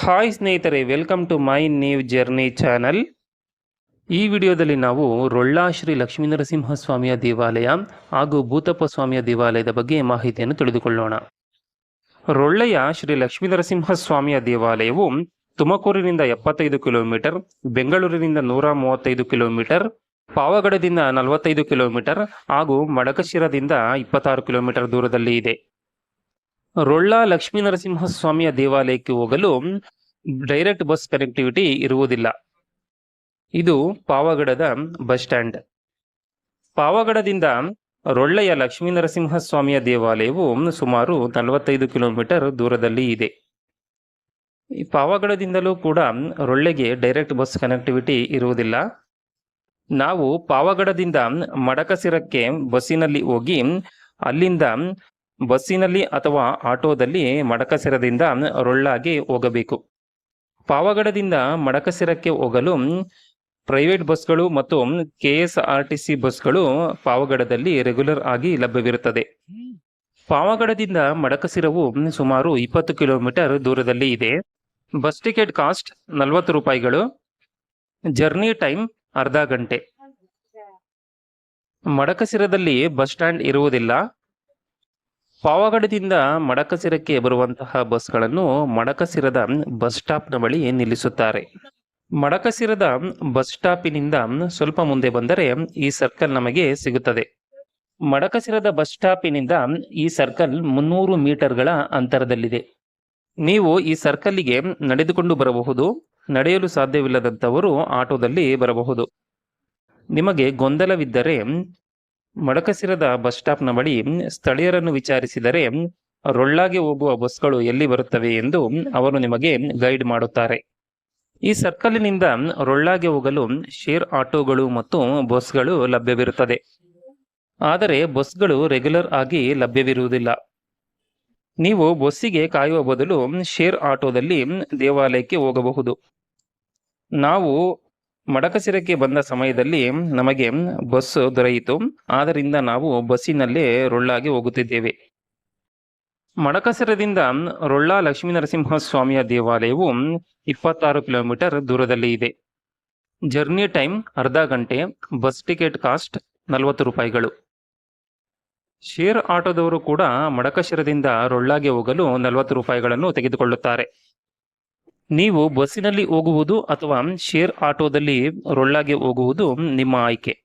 Hi ಸ್ನೇಹಿತರೆ welcome to my new journey channel ಈ ವಿಡಿಯೋದಲ್ಲಿ ನಾವು ರೊಳ್ಳಾ ಶ್ರೀ ಲಕ್ಷ್ಮೀನರಸಿಂಹ ಸ್ವಾಮಿಯ ದೇವಾಲಯ ಹಾಗೂ ಭೂತಪ್ಪ ಸ್ವಾಮಿಯ ದೇವಾಲಯದ ಬಗ್ಗೆ ಮಾಹಿತಿಯನ್ನು ತಿಳಿದುಕೊಳ್ಳೋಣ. ರೊಳ್ಳೆಯ ಶ್ರೀ ಲಕ್ಷ್ಮೀನರಸಿಂಹ ಸ್ವಾಮಿಯ ದೇವಾಲಯವು ತುಮಕೂರಿನಿಂದ ಎಪ್ಪತ್ತೈದು ಕಿಲೋಮೀಟರ್, ಬೆಂಗಳೂರಿನಿಂದ ನೂರ ಮೂವತ್ತೈದು ಕಿಲೋಮೀಟರ್, ಪಾವಗಡದಿಂದ ನಲವತ್ತೈದು ಕಿಲೋಮೀಟರ್ ಹಾಗೂ ಮಡಕಶಿರದಿಂದ ಇಪ್ಪತ್ತಾರು ಕಿಲೋಮೀಟರ್ ದೂರದಲ್ಲಿ ಇದೆ. ರೊಳ್ಳ ಲಕ್ಷ್ಮೀನರಸಿಂಹಸ್ವಾಮಿಯ ದೇವಾಲಯಕ್ಕೆ ಹೋಗಲು ಡೈರೆಕ್ಟ್ ಬಸ್ ಕನೆಕ್ಟಿವಿಟಿ ಇರುವುದಿಲ್ಲ. ಇದು ಪಾವಗಡದ ಬಸ್ ಸ್ಟ್ಯಾಂಡ್ ಪಾವಗಡದಿಂದ ರೊಳ್ಳೆಯ ಲಕ್ಷ್ಮೀನರಸಿಂಹಸ್ವಾಮಿಯ ದೇವಾಲಯವು ಸುಮಾರು ನಲವತ್ತೈದು ಕಿಲೋಮೀಟರ್ ದೂರದಲ್ಲಿ ಇದೆ. ಈ ಪಾವಗಡದಿಂದಲೂ ಕೂಡ ರೊಳ್ಳೆಗೆ ಡೈರೆಕ್ಟ್ ಬಸ್ ಕನೆಕ್ಟಿವಿಟಿ ಇರುವುದಿಲ್ಲ. ನಾವು ಪಾವಗಡದಿಂದ ಮಡಕಸಿರಕ್ಕೆ ಬಸ್ಸಿನಲ್ಲಿ ಹೋಗಿ ಅಲ್ಲಿಂದ ಬಸ್ಸಿನಲ್ಲಿ ಅಥವಾ ಆಟೋದಲ್ಲಿ ಮಡಕಸಿರದಿಂದ ರೊಳ್ಳಾಗಿ ಹೋಗಬೇಕು. ಪಾವಗಡದಿಂದ ಮಡಕಸಿರಕ್ಕೆ ಹೋಗಲು ಪ್ರೈವೇಟ್ ಬಸ್ಗಳು ಮತ್ತು K S R T C ಬಸ್ಗಳು ಪಾವಗಡದಲ್ಲಿ ರೆಗ್ಯುಲರ್ ಆಗಿ ಲಭ್ಯವಿರುತ್ತದೆ. ಪಾವಗಡದಿಂದ ಮಡಕಸಿರವು ಸುಮಾರು ಇಪ್ಪತ್ತು ಕಿಲೋಮೀಟರ್ ದೂರದಲ್ಲಿ ಇದೆ. ಬಸ್ ಟಿಕೆಟ್ ಕಾಸ್ಟ್ ನಲವತ್ತು ರೂಪಾಯಿಗಳು. ಜರ್ನಿ ಟೈಮ್ ಅರ್ಧ ಗಂಟೆ. ಮಡಕಸಿರದಲ್ಲಿ ಬಸ್ ಸ್ಟ್ಯಾಂಡ್ ಇರುವುದಿಲ್ಲ. ಪಾವಗಡದಿಂದ ಮಡಕಸಿರಕ್ಕೆ ಬರುವಂತಹ ಬಸ್ಗಳನ್ನು ಮಡಕಸಿರದ ಬಸ್ ಸ್ಟಾಪ್ನ ಬಳಿ ನಿಲ್ಲಿಸುತ್ತಾರೆ. ಮಡಕಸಿರದ ಬಸ್ ಸ್ಟಾಪಿನಿಂದ ಸ್ವಲ್ಪ ಮುಂದೆ ಬಂದರೆ ಈ ಸರ್ಕಲ್ ನಮಗೆ ಸಿಗುತ್ತದೆ. ಮಡಕಸಿರದ ಬಸ್ ಸ್ಟಾಪಿನಿಂದ ಈ ಸರ್ಕಲ್ ಮುನ್ನೂರು ಮೀಟರ್ಗಳ ಅಂತರದಲ್ಲಿದೆ. ನೀವು ಈ ಸರ್ಕಲ್ಲಿಗೆ ನಡೆದುಕೊಂಡು ಬರಬಹುದು, ನಡೆಯಲು ಸಾಧ್ಯವಿಲ್ಲದಂಥವರು ಆಟೋದಲ್ಲಿ ಬರಬಹುದು. ನಿಮಗೆ ಗೊಂದಲವಿದ್ದರೆ ಮಡಕಸಿರದ ಬಸ್ ಸ್ಟಾಪ್ನ ಬಳಿ ಸ್ಥಳೀಯರನ್ನು ವಿಚಾರಿಸಿದರೆ, ರೊಳ್ಳಾಗಿ ಹೋಗುವ ಬಸ್ಗಳು ಎಲ್ಲಿ ಬರುತ್ತವೆ? ಎಂದು ಅವರು ನಿಮಗೆ ಗೈಡ್ ಮಾಡುತ್ತಾರೆ. ಈ ಸರ್ಕಲ್ನಿಂದ ರೊಳ್ಳಾಗಿ ಹೋಗಲು ಶೇರ್ ಆಟೋಗಳು ಮತ್ತು ಬಸ್ಗಳು ಲಭ್ಯವಿರುತ್ತದೆ. ಆದರೆ ಬಸ್ಗಳು ರೆಗ್ಯುಲರ್ ಆಗಿ ಲಭ್ಯವಿರುವುದಿಲ್ಲ. ನೀವು ಬಸ್ಸಿಗೆ ಕಾಯುವ ಬದಲು ಶೇರ್ ಆಟೋದಲ್ಲಿ ದೇವಾಲಯಕ್ಕೆ ಹೋಗಬಹುದು. ನಾವು ಮಡಕಸಿರಕ್ಕೆ ಬಂದ ಸಮಯದಲ್ಲಿ ನಮಗೆ ಬಸ್ ದೊರೆಯಿತು. ಆದ್ದರಿಂದ ನಾವು ಬಸ್ಸಿನಲ್ಲೇ ರೊಳ್ಳಾಗಿ ಹೋಗುತ್ತಿದ್ದೇವೆ. ಮಡಕಸಿರದಿಂದ ರೊಳ್ಳ ಲಕ್ಷ್ಮೀನರಸಿಂಹ ಸ್ವಾಮಿಯ ದೇವಾಲಯವು ಇಪ್ಪತ್ತಾರು ಕಿಲೋಮೀಟರ್ ದೂರದಲ್ಲಿ ಇದೆ. ಜರ್ನಿ ಟೈಮ್ ಅರ್ಧ ಗಂಟೆ, ಬಸ್ ಟಿಕೆಟ್ ಕಾಸ್ಟ್ ನಲವತ್ತು ರೂಪಾಯಿಗಳು. ಶೇರ್ ಆಟೋದವರು ಕೂಡ ಮಡಕಶಿರದಿಂದ ರೊಳ್ಳಾಗೆ ಹೋಗಲು ನಲವತ್ತು ರೂಪಾಯಿಗಳನ್ನು ತೆಗೆದುಕೊಳ್ಳುತ್ತಾರೆ. ನೀವು ಬಸ್ಸಿನಲ್ಲಿ ಹೋಗುವುದು ಅಥವಾ ಶೇರ್ ಆಟೋದಲ್ಲಿ ರೊಳ್ಳಾಗೆ ಹೋಗುವುದು ನಿಮ್ಮ ಆಯ್ಕೆ.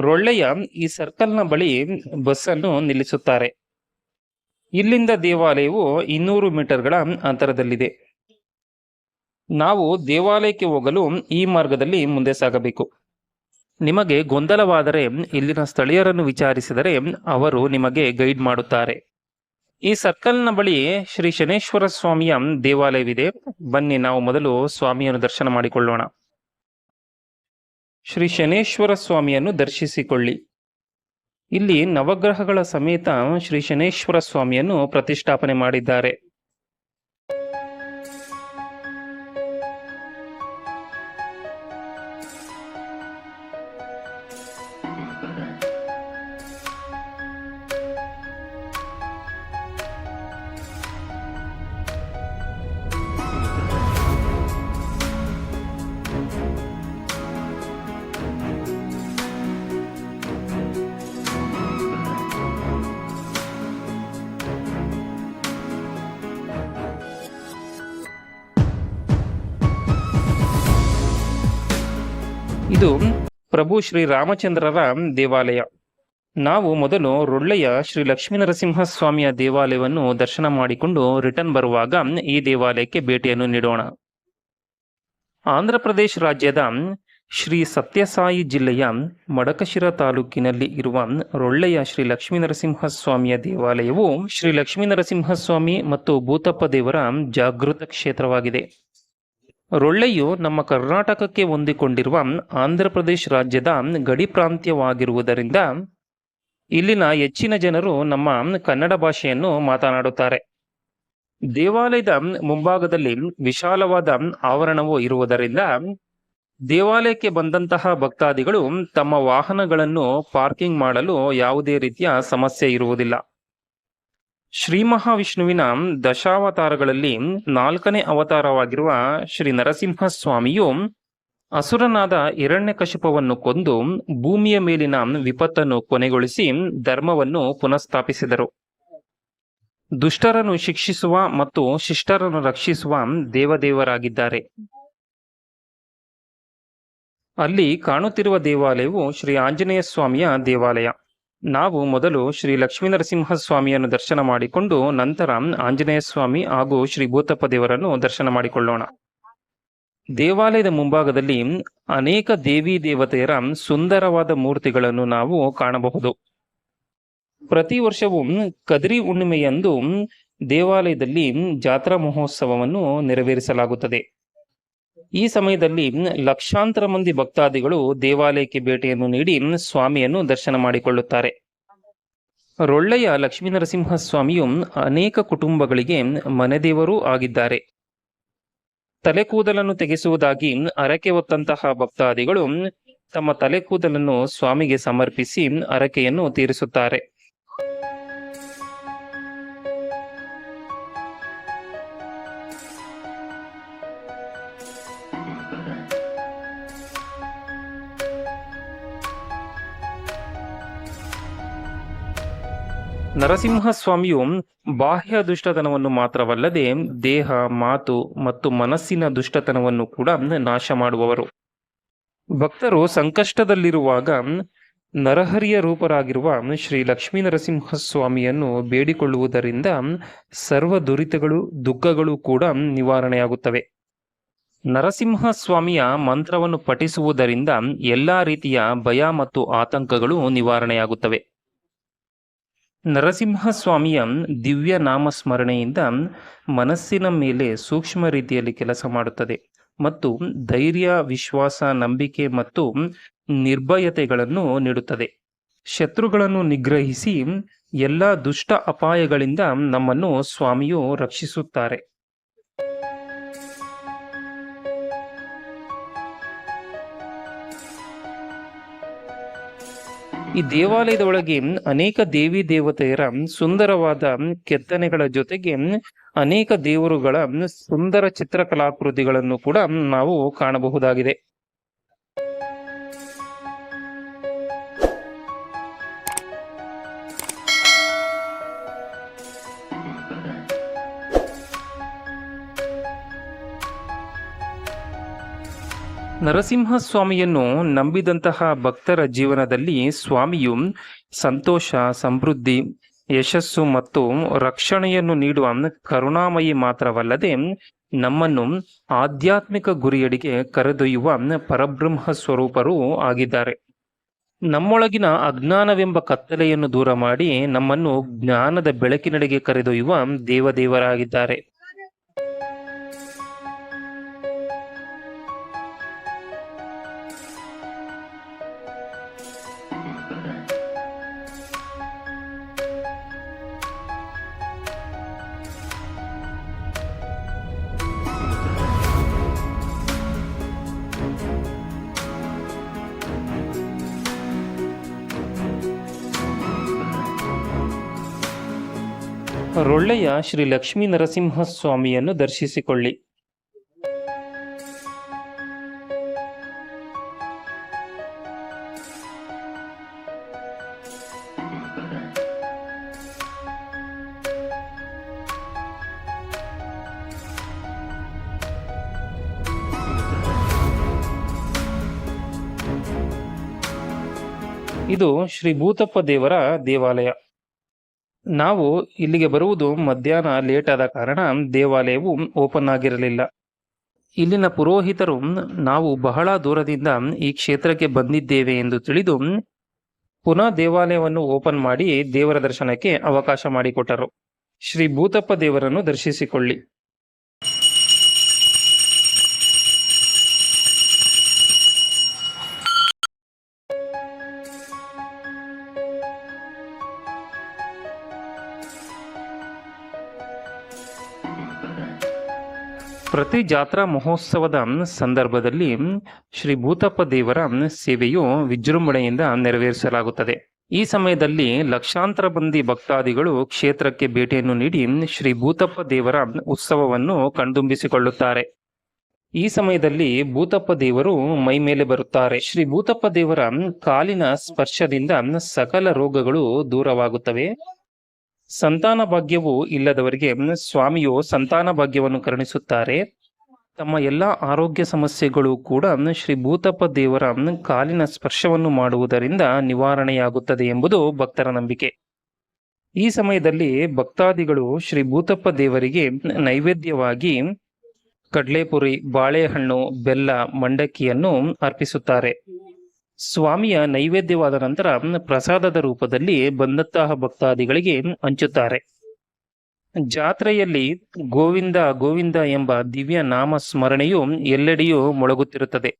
ರೊಳ್ಳೆಯ ಈ ಸರ್ಕಲ್ನ ಬಳಿ ಬಸ್ಸನ್ನು ನಿಲ್ಲಿಸುತ್ತಾರೆ. ಇಲ್ಲಿಂದ ದೇವಾಲಯವು ಇನ್ನೂರು ಮೀಟರ್ಗಳ ಅಂತರದಲ್ಲಿದೆ. ನಾವು ದೇವಾಲಯಕ್ಕೆ ಹೋಗಲು ಈ ಮಾರ್ಗದಲ್ಲಿ ಮುಂದೆ ಸಾಗಬೇಕು. ನಿಮಗೆ ಗೊಂದಲವಾದರೆ ಇಲ್ಲಿನ ಸ್ಥಳೀಯರನ್ನು ವಿಚಾರಿಸಿದರೆ ಅವರು ನಿಮಗೆ ಗೈಡ್ ಮಾಡುತ್ತಾರೆ. ಈ ಸರ್ಕಲ್ನ ಬಳಿ ಶ್ರೀ ಶನೇಶ್ವರ ಸ್ವಾಮಿಯ ದೇವಾಲಯವಿದೆ. ಬನ್ನಿ ನಾವು ಮೊದಲು ಸ್ವಾಮಿಯನ್ನು ದರ್ಶನ ಮಾಡಿಕೊಳ್ಳೋಣ. ಶ್ರೀ ಶನೇಶ್ವರ ಸ್ವಾಮಿಯನ್ನು ದರ್ಶಿಸಿಕೊಳ್ಳಿ. ಇಲ್ಲಿ ನವಗ್ರಹಗಳ ಸಮೇತ ಶ್ರೀ ಶನೇಶ್ವರ ಸ್ವಾಮಿಯನ್ನು ಪ್ರತಿಷ್ಠಾಪನೆ ಮಾಡಿದ್ದಾರೆ. ಇದು ಪ್ರಭು ಶ್ರೀ ರಾಮಚಂದ್ರರ ದೇವಾಲಯ. ನಾವು ಮೊದಲು ರೊಳ್ಳೆಯ ಶ್ರೀ ಲಕ್ಷ್ಮೀನರಸಿಂಹ ದೇವಾಲಯವನ್ನು ದರ್ಶನ ಮಾಡಿಕೊಂಡು ರಿಟರ್ನ್ ಬರುವಾಗ ಈ ದೇವಾಲಯಕ್ಕೆ ಭೇಟಿಯನ್ನು ನೀಡೋಣ. ಆಂಧ್ರ ಪ್ರದೇಶ ರಾಜ್ಯದ ಶ್ರೀ ಸತ್ಯಸಾಯಿ ಜಿಲ್ಲೆಯ ಮಡಕಶಿರ ತಾಲೂಕಿನಲ್ಲಿ ಇರುವ ರೊಳ್ಳೆಯ ಶ್ರೀ ಲಕ್ಷ್ಮೀನರಸಿಂಹ ದೇವಾಲಯವು ಶ್ರೀ ಲಕ್ಷ್ಮೀನರಸಿಂಹ ಸ್ವಾಮಿ ಮತ್ತು ಭೂತಪ್ಪ ದೇವರ ಜಾಗೃತ ಕ್ಷೇತ್ರವಾಗಿದೆ. ರೊಳ್ಳೆಯು ನಮ್ಮ ಕರ್ನಾಟಕಕ್ಕೆ ಹೊಂದಿಕೊಂಡಿರುವ ಆಂಧ್ರ ಪ್ರದೇಶ ರಾಜ್ಯದ ಗಡಿ ಪ್ರಾಂತ್ಯವಾಗಿರುವುದರಿಂದ ಇಲ್ಲಿನ ಹೆಚ್ಚಿನ ಜನರು ನಮ್ಮ ಕನ್ನಡ ಭಾಷೆಯನ್ನು ಮಾತನಾಡುತ್ತಾರೆ. ದೇವಾಲಯದ ಮುಂಭಾಗದಲ್ಲಿ ವಿಶಾಲವಾದ ಆವರಣವು ಇರುವುದರಿಂದ ದೇವಾಲಯಕ್ಕೆ ಬಂದಂತಹ ಭಕ್ತಾದಿಗಳು ತಮ್ಮ ವಾಹನಗಳನ್ನು ಪಾರ್ಕಿಂಗ್ ಮಾಡಲು ಯಾವುದೇ ರೀತಿಯ ಸಮಸ್ಯೆ ಇರುವುದಿಲ್ಲ. ಶ್ರೀ ಮಹಾವಿಷ್ಣುವಿನ ದಶಾವತಾರಗಳಲ್ಲಿ ನಾಲ್ಕನೇ ಅವತಾರವಾಗಿರುವ ಶ್ರೀ ನರಸಿಂಹ ಸ್ವಾಮಿಯು ಅಸುರನಾದ ಹಿರಣ್ಯಕಶಿಪವನ್ನು ಕೊಂದು ಭೂಮಿಯ ಮೇಲಿನ ವಿಪತ್ತನ್ನು ಕೊನೆಗೊಳಿಸಿ ಧರ್ಮವನ್ನು ಪುನಃಸ್ಥಾಪಿಸಿದರು. ದುಷ್ಟರನ್ನು ಶಿಕ್ಷಿಸುವ ಮತ್ತು ಶಿಷ್ಟರನ್ನು ರಕ್ಷಿಸುವ ದೇವದೇವರಾಗಿದ್ದಾರೆ. ಅಲ್ಲಿ ಕಾಣುತ್ತಿರುವ ದೇವಾಲಯವು ಶ್ರೀ ಆಂಜನೇಯ ಸ್ವಾಮಿಯ ದೇವಾಲಯ. ನಾವು ಮೊದಲು ಶ್ರೀ ಲಕ್ಷ್ಮೀನರಸಿಂಹ ಸ್ವಾಮಿಯನ್ನು ದರ್ಶನ ಮಾಡಿಕೊಂಡು ನಂತರ ಆಂಜನೇಯ ಸ್ವಾಮಿ ಹಾಗೂ ಶ್ರೀ ಭೂತಪ್ಪ ದೇವರನ್ನು ದರ್ಶನ ಮಾಡಿಕೊಳ್ಳೋಣ. ದೇವಾಲಯದ ಮುಂಭಾಗದಲ್ಲಿ ಅನೇಕ ದೇವಿ ದೇವತೆಯರ ಸುಂದರವಾದ ಮೂರ್ತಿಗಳನ್ನು ನಾವು ಕಾಣಬಹುದು. ಪ್ರತಿ ವರ್ಷವೂ ಕದ್ರಿ ಹುಣ್ಣಿಮೆಯಂದು ದೇವಾಲಯದಲ್ಲಿ ಜಾತ್ರಾ ಮಹೋತ್ಸವವನ್ನು ನೆರವೇರಿಸಲಾಗುತ್ತದೆ. ಈ ಸಮಯದಲ್ಲಿ ಲಕ್ಷಾಂತರ ಮಂದಿ ಭಕ್ತಾದಿಗಳು ದೇವಾಲಯಕ್ಕೆ ಭೇಟಿಯನ್ನು ನೀಡಿ ಸ್ವಾಮಿಯನ್ನು ದರ್ಶನ ಮಾಡಿಕೊಳ್ಳುತ್ತಾರೆ. ರೊಳ್ಳೆಯ ಲಕ್ಷ್ಮೀನರಸಿಂಹ ಸ್ವಾಮಿಯು ಅನೇಕ ಕುಟುಂಬಗಳಿಗೆ ಮನೆದೇವರೂ ಆಗಿದ್ದಾರೆ. ತಲೆ ಕೂದಲನ್ನು ತೆಗೆಸುವುದಾಗಿ ಅರಕೆ ಹೊತ್ತಂತಹ ಭಕ್ತಾದಿಗಳು ತಮ್ಮ ತಲೆ ಕೂದಲನ್ನು ಸ್ವಾಮಿಗೆ ಸಮರ್ಪಿಸಿ ಅರಕೆಯನ್ನು ತೀರಿಸುತ್ತಾರೆ. ನರಸಿಂಹಸ್ವಾಮಿಯು ಬಾಹ್ಯ ದುಷ್ಟತನವನ್ನು ಮಾತ್ರವಲ್ಲದೆ ದೇಹ, ಮಾತು ಮತ್ತು ಮನಸ್ಸಿನ ದುಷ್ಟತನವನ್ನು ಕೂಡ ನಾಶ ಮಾಡುವವರು. ಭಕ್ತರು ಸಂಕಷ್ಟದಲ್ಲಿರುವಾಗ ನರಹರಿಯ ರೂಪರಾಗಿರುವ ಶ್ರೀ ಲಕ್ಷ್ಮೀ ನರಸಿಂಹಸ್ವಾಮಿಯನ್ನು ಬೇಡಿಕೊಳ್ಳುವುದರಿಂದ ಸರ್ವ ದುರಿತಗಳು, ದುಃಖಗಳು ಕೂಡ ನಿವಾರಣೆಯಾಗುತ್ತವೆ. ನರಸಿಂಹ ಸ್ವಾಮಿಯ ಮಂತ್ರವನ್ನು ಪಠಿಸುವುದರಿಂದ ಎಲ್ಲಾ ರೀತಿಯ ಭಯ ಮತ್ತು ಆತಂಕಗಳು ನಿವಾರಣೆಯಾಗುತ್ತವೆ. ನರಸಿಂಹಸ್ವಾಮಿಯ ದಿವ್ಯ ನಾಮಸ್ಮರಣೆಯಿಂದ ಮನಸ್ಸಿನ ಮೇಲೆ ಸೂಕ್ಷ್ಮ ರೀತಿಯಲ್ಲಿ ಕೆಲಸ ಮಾಡುತ್ತದೆ ಮತ್ತು ಧೈರ್ಯ, ವಿಶ್ವಾಸ, ನಂಬಿಕೆ ಮತ್ತು ನಿರ್ಭಯತೆಗಳನ್ನು ನೀಡುತ್ತದೆ. ಶತ್ರುಗಳನ್ನು ನಿಗ್ರಹಿಸಿ ಎಲ್ಲ ದುಷ್ಟ ಅಪಾಯಗಳಿಂದ ನಮ್ಮನ್ನು ಸ್ವಾಮಿಯು ರಕ್ಷಿಸುತ್ತಾರೆ. ಈ ದೇವಾಲಯದ ಒಳಗೆ ಅನೇಕ ದೇವಿ ದೇವತೆಯರ ಸುಂದರವಾದ ಕೆತ್ತನೆಗಳ ಜೊತೆಗೆ ಅನೇಕ ದೇವರುಗಳ ಸುಂದರ ಚಿತ್ರಕಲಾಕೃತಿಗಳನ್ನು ಕೂಡ ನಾವು ಕಾಣಬಹುದಾಗಿದೆ. ನರಸಿಂಹಸ್ವಾಮಿಯನ್ನು ನಂಬಿದಂತಹ ಭಕ್ತರ ಜೀವನದಲ್ಲಿ ಸ್ವಾಮಿಯು ಸಂತೋಷ, ಸಮೃದ್ಧಿ, ಯಶಸ್ಸು ಮತ್ತು ರಕ್ಷಣೆಯನ್ನು ನೀಡುವ ಕರುಣಾಮಯಿ ಮಾತ್ರವಲ್ಲದೆ ನಮ್ಮನ್ನು ಆಧ್ಯಾತ್ಮಿಕ ಗುರಿಯಡಿಗೆ ಕರೆದೊಯ್ಯುವ ಪರಬ್ರಹ್ಮ ಸ್ವರೂಪರೂ ಆಗಿದ್ದಾರೆ. ನಮ್ಮೊಳಗಿನ ಅಜ್ಞಾನವೆಂಬ ಕತ್ತಲೆಯನ್ನು ದೂರ ಮಾಡಿ ನಮ್ಮನ್ನು ಜ್ಞಾನದ ಬೆಳಕಿನಡೆಗೆ ಕರೆದೊಯ್ಯುವ ದೇವದೇವರಾಗಿದ್ದಾರೆ. ರೊಳ್ಳೆಯ ಶ್ರೀ ಲಕ್ಷ್ಮೀ ನರಸಿಂಹ ಸ್ವಾಮಿಯನ್ನು ದರ್ಶಿಸಿಕೊಳ್ಳಿ. ಇದು ಶ್ರೀ ಭೂತಪ್ಪ ದೇವರ ದೇವಾಲಯ. ನಾವು ಇಲ್ಲಿಗೆ ಬರುವುದು ಮಧ್ಯಾಹ್ನ ಲೇಟ್ ಆದ ಕಾರಣ ದೇವಾಲಯವು ಓಪನ್ ಆಗಿರಲಿಲ್ಲ. ಇಲ್ಲಿನ ಪುರೋಹಿತರು ನಾವು ಬಹಳ ದೂರದಿಂದ ಈ ಕ್ಷೇತ್ರಕ್ಕೆ ಬಂದಿದ್ದೇವೆ ಎಂದು ತಿಳಿದು ಪುನಃ ದೇವಾಲಯವನ್ನು ಓಪನ್ ಮಾಡಿ ದೇವರ ದರ್ಶನಕ್ಕೆ ಅವಕಾಶ ಮಾಡಿಕೊಟ್ಟರು. ಶ್ರೀ ಭೂತಪ್ಪ ದೇವರನ್ನು ದರ್ಶಿಸಿಕೊಳ್ಳಿ. ಪ್ರತಿ ಜಾತ್ರಾ ಮಹೋತ್ಸವದ ಸಂದರ್ಭದಲ್ಲಿ ಶ್ರೀ ಭೂತಪ್ಪ ದೇವರ ಸೇವೆಯು ವಿಜೃಂಭಣೆಯಿಂದ ನೆರವೇರಿಸಲಾಗುತ್ತದೆ. ಈ ಸಮಯದಲ್ಲಿ ಲಕ್ಷಾಂತರ ಮಂದಿ ಭಕ್ತಾದಿಗಳು ಕ್ಷೇತ್ರಕ್ಕೆ ಭೇಟಿಯನ್ನು ನೀಡಿ ಶ್ರೀ ಭೂತಪ್ಪ ದೇವರ ಉತ್ಸವವನ್ನು ಕಣ್ತುಂಬಿಸಿಕೊಳ್ಳುತ್ತಾರೆ ಈ ಸಮಯದಲ್ಲಿ ಭೂತಪ್ಪ ದೇವರು ಮೈ ಮೇಲೆ ಬರುತ್ತಾರೆ. ಶ್ರೀ ಭೂತಪ್ಪ ದೇವರ ಕಾಲಿನ ಸ್ಪರ್ಶದಿಂದ ಸಕಲ ರೋಗಗಳು ದೂರವಾಗುತ್ತವೆ. ಸಂತಾನ ಭಾಗ್ಯವು ಇಲ್ಲದವರಿಗೆ ಸ್ವಾಮಿಯು ಸಂತಾನ ಭಾಗ್ಯವನ್ನು ಕರುಣಿಸುತ್ತಾರೆ. ತಮ್ಮ ಎಲ್ಲ ಆರೋಗ್ಯ ಸಮಸ್ಯೆಗಳು ಕೂಡ ಶ್ರೀ ಭೂತಪ್ಪ ದೇವರ ಕಾಲಿನ ಸ್ಪರ್ಶವನ್ನು ಮಾಡುವುದರಿಂದ ನಿವಾರಣೆಯಾಗುತ್ತದೆ ಎಂಬುದು ಭಕ್ತರ ನಂಬಿಕೆ. ಈ ಸಮಯದಲ್ಲಿ ಭಕ್ತಾದಿಗಳು ಶ್ರೀ ಭೂತಪ್ಪ ದೇವರಿಗೆ ನೈವೇದ್ಯವಾಗಿ ಕಡಲೆಪುರಿ, ಬಾಳೆಹಣ್ಣು, ಬೆಲ್ಲ, ಮಂಡಕ್ಕಿಯನ್ನು ಅರ್ಪಿಸುತ್ತಾರೆ. ಸ್ವಾಮಿಯ ನೈವೇದ್ಯವಾದ ನಂತರ ಪ್ರಸಾದದ ರೂಪದಲ್ಲಿ ಬಂದಂತಹ ಭಕ್ತಾದಿಗಳಿಗೆ ಹಂಚುತ್ತಾರೆ. ಜಾತ್ರೆಯಲ್ಲಿ ಗೋವಿಂದ ಗೋವಿಂದ ಎಂಬ ದಿವ್ಯ ನಾಮ ಸ್ಮರಣೆಯು ಎಲ್ಲೆಡೆಯೂ ಮೊಳಗುತ್ತಿರುತ್ತದೆ.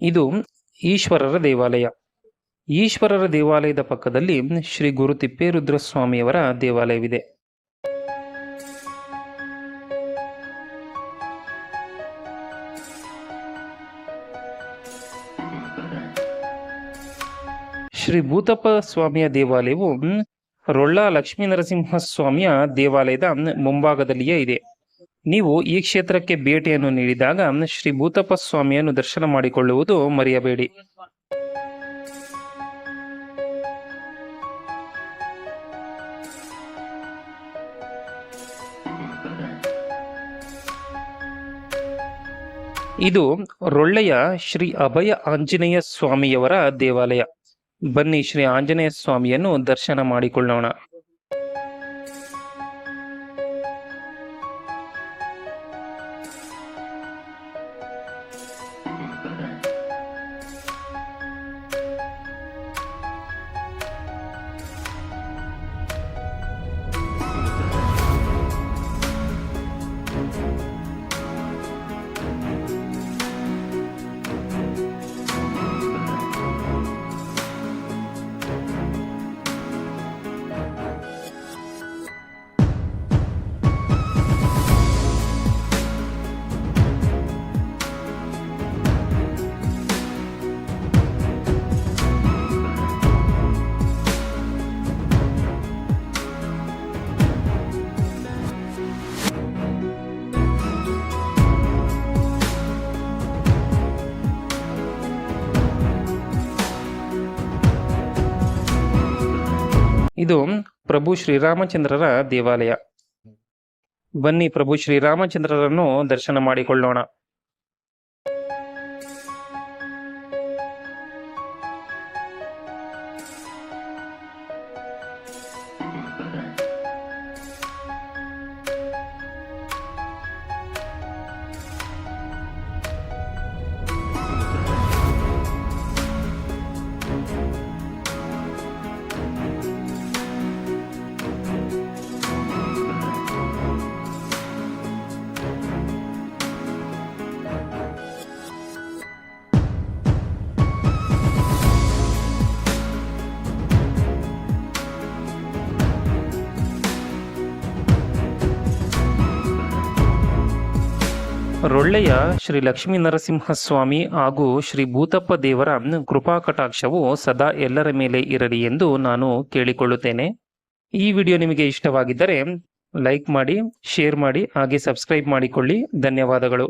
ಇದು ಈಶ್ವರರ ದೇವಾಲಯ. ಈಶ್ವರರ ದೇವಾಲಯದ ಪಕ್ಕದಲ್ಲಿ ಶ್ರೀ ಗುರು ತಿಪ್ಪೇರುದ್ರಸ್ವಾಮಿಯವರ ದೇವಾಲಯವಿದೆ. ಶ್ರೀ ಭೂತಪ್ಪ ಸ್ವಾಮಿಯ ದೇವಾಲಯವು ರೊಳ್ಳ ಲಕ್ಷ್ಮೀ ನರಸಿಂಹ ಸ್ವಾಮಿಯ ದೇವಾಲಯದ ಮುಂಭಾಗದಲ್ಲಿಯೇ ಇದೆ. ನೀವು ಈ ಕ್ಷೇತ್ರಕ್ಕೆ ಭೇಟಿಯನ್ನು ನೀಡಿದಾಗ ಶ್ರೀ ಭೂತಪ್ಪ ಸ್ವಾಮಿಯನ್ನು ದರ್ಶನ ಮಾಡಿಕೊಳ್ಳುವುದು ಮರೆಯಬೇಡಿ. ಇದು ರೊಳ್ಳೆಯ ಶ್ರೀ ಅಭಯ ಆಂಜನೇಯ ಸ್ವಾಮಿಯವರ ದೇವಾಲಯ. ಬನ್ನಿ ಶ್ರೀ ಆಂಜನೇಯ ಸ್ವಾಮಿಯನ್ನು ದರ್ಶನ ಮಾಡಿಕೊಳ್ಳೋಣ. ಇದು ಪ್ರಭು ಶ್ರೀರಾಮಚಂದ್ರರ ದೇವಾಲಯ. ಬನ್ನಿ ಪ್ರಭು ಶ್ರೀರಾಮಚಂದ್ರರನ್ನು ದರ್ಶನ ಮಾಡಿಕೊಳ್ಳೋಣ. ರೊಳ್ಳೆಯ ಶ್ರೀ ಲಕ್ಷ್ಮೀ ನರಸಿಂಹಸ್ವಾಮಿ ಹಾಗೂ ಶ್ರೀ ಭೂತಪ್ಪ ದೇವರ ಕೃಪಾ ಕಟಾಕ್ಷವು ಸದಾ ಎಲ್ಲರ ಮೇಲೆ ಇರಲಿ ಎಂದು ನಾನು ಕೇಳಿಕೊಳ್ಳುತ್ತೇನೆ. ಈ ವಿಡಿಯೋ ನಿಮಗೆ ಇಷ್ಟವಾಗಿದ್ದರೆ ಲೈಕ್ ಮಾಡಿ, ಶೇರ್ ಮಾಡಿ, ಹಾಗೆ ಸಬ್ಸ್ಕ್ರೈಬ್ ಮಾಡಿಕೊಳ್ಳಿ. ಧನ್ಯವಾದಗಳು.